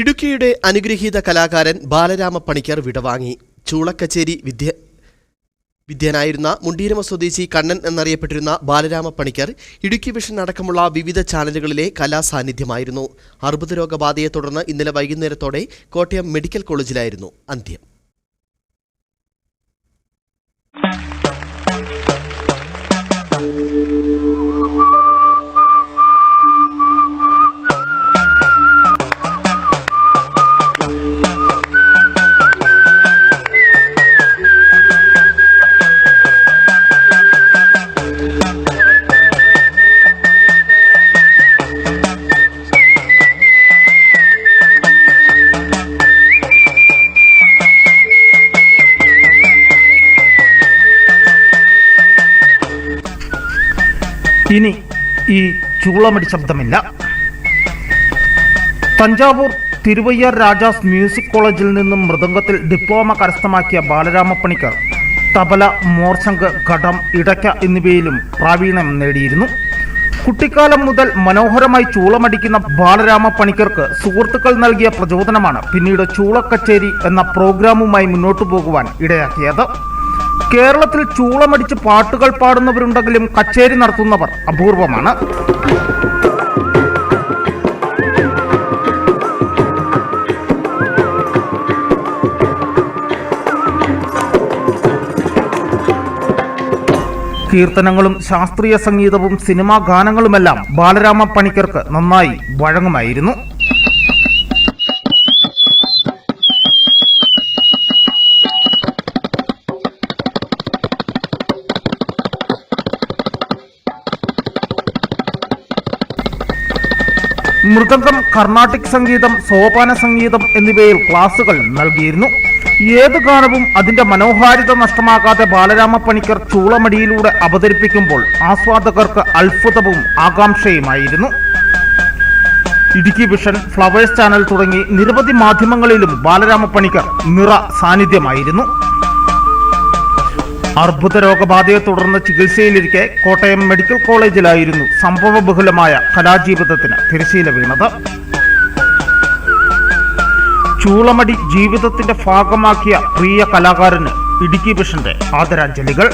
ഇടുക്കിയുടെ അനുഗ്രഹീത കലാകാരൻ ബാലരാമ പണിക്കർ വിടവാങ്ങി. ചൂളക്കച്ചേരി വിദ്യ വിദ്യനായിരുന്ന മുണ്ടീരമ സ്വദേശി കണ്ണൻ എന്നറിയപ്പെട്ടിരുന്ന ബാലരാമ പണിക്കർ ഇടുക്കി വിഷൻ അടക്കമുള്ള വിവിധ ചാനലുകളിലെ കലാസാന്നിധ്യമായിരുന്നു. അർബുദ രോഗബാധയെ തുടർന്ന് ഇന്നലെ വൈകുന്നേരത്തോടെ കോട്ടയം മെഡിക്കൽ കോളേജിലായിരുന്നു അന്ത്യം. ഇനി ഈ ചൂളമടി ശബ്ദമില്ല. തഞ്ചാവൂർ തിരുവയ്യാർ രാജാസ് മ്യൂസിക് കോളേജിൽ നിന്നും മൃദംഗത്തിൽ ഡിപ്ലോമ കരസ്ഥമാക്കിയ ബാലരാമപ്പണിക്കർ തബല മോർശങ്ക് ഘടം ഇടയ്ക്ക എന്നിവയിലും പ്രാവീണ്യം നേടിയിരുന്നു. കുട്ടിക്കാലം മുതൽ മനോഹരമായി ചൂളമടിക്കുന്ന ബാലരാമ പണിക്കർക്ക് സുഹൃത്തുക്കൾ നൽകിയ പ്രചോദനമാണ് പിന്നീട് ചൂളക്കച്ചേരി എന്ന പ്രോഗ്രാമുമായി മുന്നോട്ടു പോകുവാൻ ഇടയാക്കിയത്. കേരളത്തിൽ ചൂളമടിച്ച് പാട്ടുകൾ പാടുന്നവരുണ്ടെങ്കിലും കച്ചേരി നടത്തുന്നവർ അപൂർവമാണ്. കീർത്തനങ്ങളും ശാസ്ത്രീയ സംഗീതവും സിനിമാ ഗാനങ്ങളുമെല്ലാം ബാലരാമ പണിക്കർക്ക് നന്നായി വഴങ്ങുമായിരുന്നു. മൃദംഗം കർണാട്ടിക് സംഗീതം സോപാന സംഗീതം എന്നിവയിൽ ക്ലാസുകൾ നൽകിയിരുന്നു. ഏത് ഗാനവും അതിന്റെ മനോഹാരിത നഷ്ടമാകാതെ ബാലരാമ പണിക്കർ ചൂളമടിയിലൂടെ അവതരിപ്പിക്കുമ്പോൾ ആസ്വാദകർക്ക് അത്ഭുതവും ആകാംക്ഷയുമായിരുന്നു. ഇടുക്കി വിഷൻ ഫ്ലവേഴ്സ് ചാനൽ തുടങ്ങി നിരവധി മാധ്യമങ്ങളിലും ബാലരാമ പണിക്കർ നിറ സാന്നിധ്യമായിരുന്നു അർബുദ രോഗബാധയെ തുടർന്ന് ചികിത്സയിലിരിക്കെ കോട്ടയം മെഡിക്കൽ കോളേജിലായിരുന്നു സംഭവബഹുലമായ കലാജീവിതത്തിന് തിരശീല വീണത്. ചൂളമടി ജീവിതത്തിന്റെ ഭാഗമാക്കിയ പ്രിയ കലാകാരന് ഇടുക്കി വിഷന്റെ ആദരാഞ്ജലികൾ.